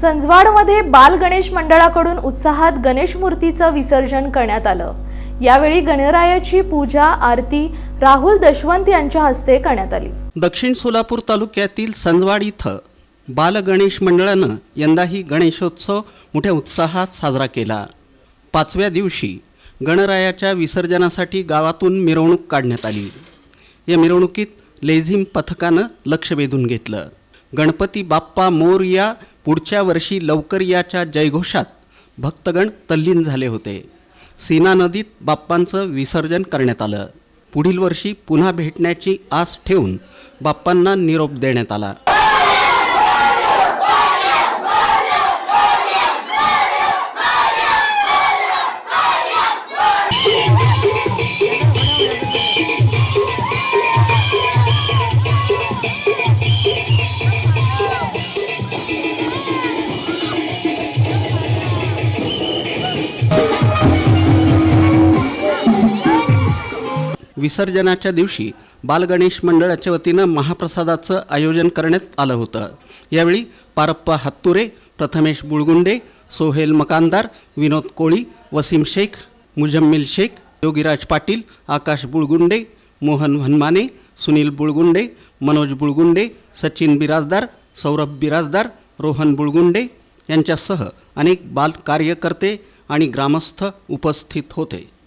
संजवाडमध्ये बाल गणेश मंडळाकडून उत्साहात गणेश मूर्तीचं विसर्जन करण्यात आलं. यावेळी गणरायाची पूजा आरती राहुल दशवंत यांच्या हस्ते करण्यात आली. दक्षिण सोलापूर तालुक्यातील संजवाड इथं बाल गणेश मंडळानं यंदाही गणेशोत्सव मोठ्या उत्साहात साजरा केला. पाचव्या दिवशी गणरायाच्या विसर्जनासाठी गावातून मिरवणूक काढण्यात आली. या मिरवणुकीत लेझिम पथकानं लक्ष वेधून घेतलं. गणपती बाप्पा मोरया पुढच्या वर्षी लवकर याच्या जयघोषात भक्तगण तल्लीन झाले होते. सीना नदीत बाप्पांचं विसर्जन करण्यात आलं. पुढील वर्षी पुन्हा भेटण्याची आस ठेवून बाप्पांना निरोप देण्यात आला. विसर्जनाच्या दिवशी बालगणेश मंडळाच्या वतीनं महाप्रसादाचं आयोजन करण्यात आलं होतं. यावेळी पारप्पा हत्तुरे प्रथमेश बुळगुंडे सोहेल मकानदार विनोद कोळी वसीम शेख मुजम्मिल शेख योगीराज पाटील आकाश बुळगुंडे मोहन हनमाने सुनील बुळगुंडे मनोज बुळगुंडे सचिन बिराजदार सौरभ बिराजदार रोहन बुळगुंडे यांच्यासह अनेक बाल कार्यकर्ते आणि ग्रामस्थ उपस्थित होते.